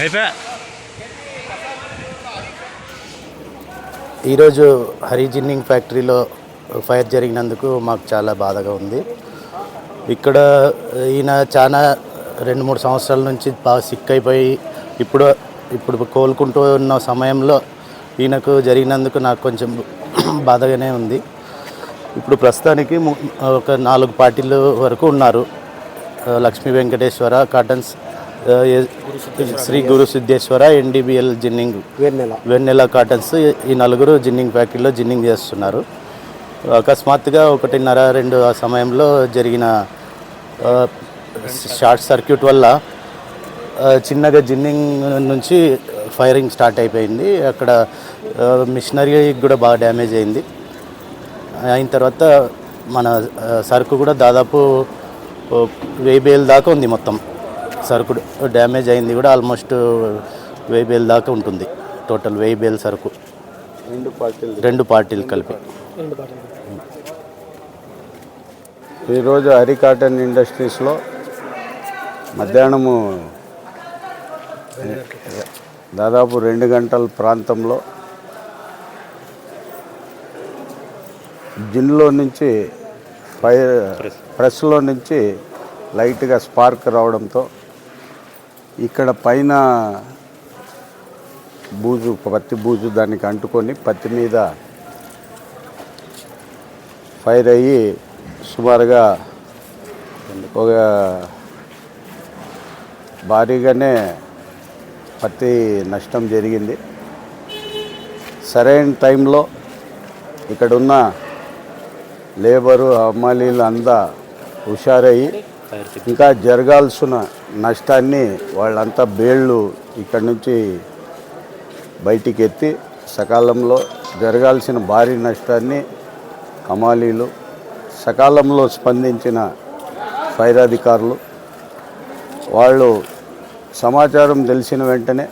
అయిపోయా ఈరోజు హరి జిన్నింగ్ ఫ్యాక్టరీలో ఫైర్ జరిగినందుకు మాకు చాలా బాధగా ఉంది. ఇక్కడ ఈయన చాలా రెండు మూడు సంవత్సరాల నుంచి బాగా సిక్ అయిపోయి ఇప్పుడు ఇప్పుడు కోలుకుంటూ ఉన్న సమయంలో ఈయనకు జరిగినందుకు నాకు కొంచెం బాధగానే ఉంది. ఇప్పుడు ప్రస్తుతానికి ఒక నాలుగు పార్టీలు వరకు ఉన్నారు. Lakshmi Venkateswara cottons Sri Guru Siddheshwara NDBL ginning Vennela. Vennela cottons ఈ నలుగురు జిన్నింగ్ ఫ్యాక్టరీలో జిన్నింగ్ చేస్తున్నారు. అకస్మాత్తుగా ఒకటిన్నర రెండు ఆ సమయంలో జరిగిన షార్ట్ సర్క్యూట్ వల్ల చిన్నగా జిన్నింగ్ నుంచి ఫైరింగ్ స్టార్ట్ అయిపోయింది. అక్కడ ఆ, మిషనరీ కూడా బాగా డ్యామేజ్ అయింది. అయిన తర్వాత మన సరుకు కూడా దాదాపు వెయ్యి బేల్ దాకా ఉంది మొత్తం. సరుకు డ్యామేజ్ అయింది కూడా ఆల్మోస్ట్ వెయ్యి బేల్ దాకా ఉంటుంది. టోటల్ వెయ్యి బేల్ సరుకు. రెండు పార్టీలు. రెండు పార్టీలు కలిపి. ఈరోజు హరి కాటన్ ఇండస్ట్రీస్లో మధ్యాహ్నము దాదాపు రెండు గంటల ప్రాంతంలో జిన్లో నుంచి ఫైర్ ప్రెస్లో నుంచి లైట్గా స్పార్క్ రావడంతో ఇక్కడ పైన బూజు పత్తి బూజు దానికి అంటుకొని పత్తి మీద ఫైర్ అయ్యి సుమారుగా ఒక భారీగానే పత్తి నష్టం జరిగింది. సరైన టైంలో ఇక్కడున్న లేబరు హమాలీలు అంతా హుషారయ్యి ఇంకా జరగాల్సిన నష్టాన్ని వాళ్ళంతా బేళ్ళు ఇక్కడి నుంచి బయటికి ఎత్తి సకాలంలో జరగాల్సిన భారీ నష్టాన్ని హమాలీలు సకాలంలో స్పందించిన ఫైర్ అధికారులు వాళ్ళు సమాచారం తెలిసిన వెంటనే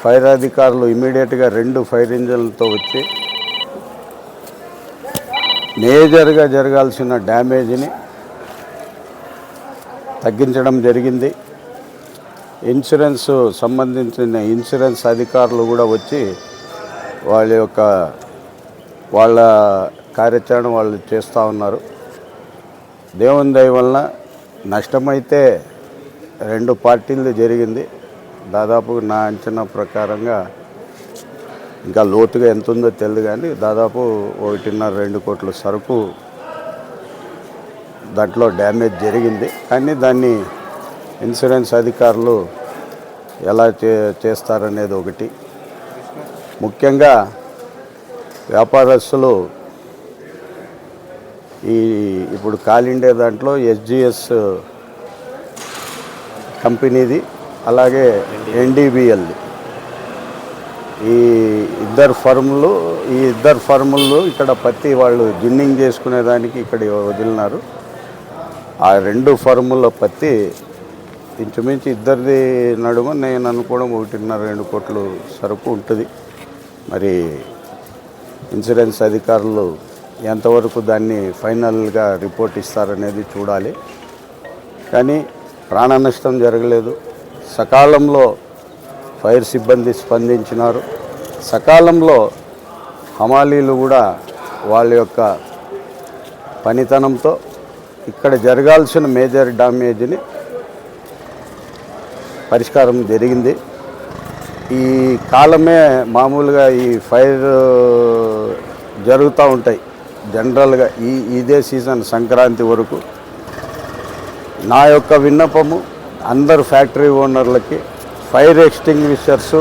ఫైర్ అధికారులు ఇమీడియట్గా రెండు ఫైర్ ఇంజన్లతో వచ్చి మేజర్గా జరగాల్సిన డ్యామేజ్ని తగ్గించడం జరిగింది. ఇన్సూరెన్స్ సంబంధించిన ఇన్సూరెన్స్ అధికారులు కూడా వచ్చి వాళ్ళ యొక్క వాళ్ళ కార్యాచరణ వాళ్ళు చేస్తూ ఉన్నారు. దేవుని దయ వలన నష్టమైతే రెండు పార్టీలు జరిగింది. దాదాపు నా అంచనా ప్రకారంగా ఇంకా లోతుగా ఎంత ఉందో తెలియదు కానీ దాదాపు ఒకటిన్నర రెండు కోట్ల సరుకు దాంట్లో డ్యామేజ్ జరిగింది. కానీ దాన్ని ఇన్సూరెన్స్ అధికారులు ఎలా చే చేస్తారనేది ఒకటి. ముఖ్యంగా వ్యాపారస్తులు ఈ ఇప్పుడు కాలిండే దాంట్లో ఎస్జిఎస్ కంపెనీది అలాగే ఎన్డీబీఎల్ది ఈ ఇద్దరు ఫర్ములు ఈ ఇద్దరు ఫర్ములు ఇక్కడ పత్తి వాళ్ళు జిన్నింగ్ చేసుకునేదానికి ఇక్కడ వదిలినారు. ఆ రెండు ఫర్ముల పత్తి ఇంచుమించు ఇద్దరిది నడుమ నేను అనుకోవడం ఒకటిన్నర రెండు కోట్లు సరుకు ఉంటుంది. మరి ఇన్సూరెన్స్ అధికారులు ఎంతవరకు దాన్ని ఫైనల్గా రిపోర్ట్ ఇస్తారనేది చూడాలి. కానీ ప్రాణ నష్టం జరగలేదు. సకాలంలో ఫైర్ సిబ్బంది స్పందించినారు. సకాలంలో హమాలీలు కూడా వాళ్ళ యొక్క పనితనంతో ఇక్కడ జరగాల్సిన మేజర్ డ్యామేజ్ని పరిష్కారం జరిగింది. ఈ కాలమే మామూలుగా ఈ ఫైర్ జరుగుతూ ఉంటాయి. జనరల్గా ఈ ఇదే సీజన్ సంక్రాంతి వరకు. నా యొక్క విన్నపము అందరు ఫ్యాక్టరీ ఓనర్లకి ఫైర్ ఎక్స్టింగ్విషర్స్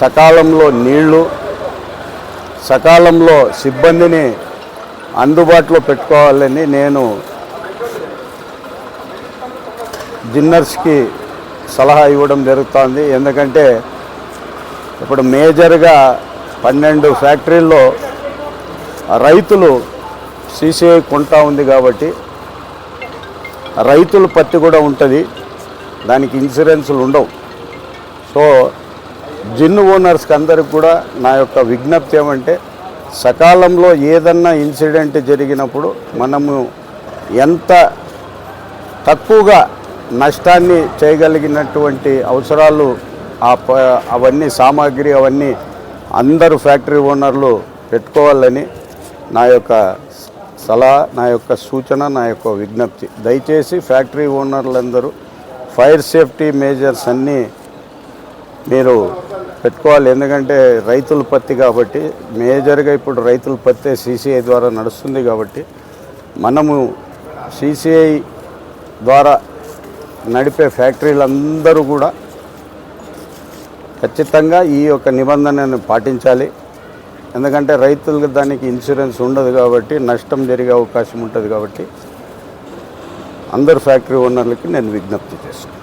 సకాలంలో నీళ్ళు సకాలంలో సిబ్బందిని అందుబాటులో పెట్టుకోవాలని నేను జిన్నర్స్కి సలహా ఇవ్వడం జరుగుతోంది. ఎందుకంటే ఇప్పుడు మేజర్గా పన్నెండు ఫ్యాక్టరీల్లో రైతులు సీసీఐ కొంటా ఉంది కాబట్టి రైతుల పత్తి కూడా ఉంటుంది. దానికి ఇన్సూరెన్సులు ఉండవు. సో జిన్ ఓనర్స్కి అందరికి కూడా నా యొక్క విజ్ఞప్తి ఏమంటే సకాలంలో ఏదన్నా ఇన్సిడెంట్ జరిగినప్పుడు మనము ఎంత తక్కువగా నష్టాన్ని చేయగలిగినటువంటి అవసరాలు ఆ ప అవన్నీ సామాగ్రి అవన్నీ అందరూ ఫ్యాక్టరీ ఓనర్లు పెట్టుకోవాలని నా యొక్క సలహా నా యొక్క సూచన నా యొక్క విజ్ఞప్తి. దయచేసి ఫ్యాక్టరీ ఓనర్లందరూ ఫైర్ సేఫ్టీ మేజర్స్ అన్నీ మీరు పెట్టుకోవాలి. ఎందుకంటే రైతుల పత్తి కాబట్టి మేజర్గా ఇప్పుడు రైతుల పత్తే సీసీఐ ద్వారా నడుస్తుంది కాబట్టి మనము సీసీఐ ద్వారా నడిపే ఫ్యాక్టరీలందరూ కూడా ఖచ్చితంగా ఈ యొక్క నిబంధనను పాటించాలి. ఎందుకంటే రైతులకు దానికి ఇన్సూరెన్స్ ఉండదు కాబట్టి నష్టం జరిగే అవకాశం ఉంటుంది కాబట్టి అందరు ఫ్యాక్టరీ ఓనర్లకి నేను విజ్ఞప్తి చేస్తాను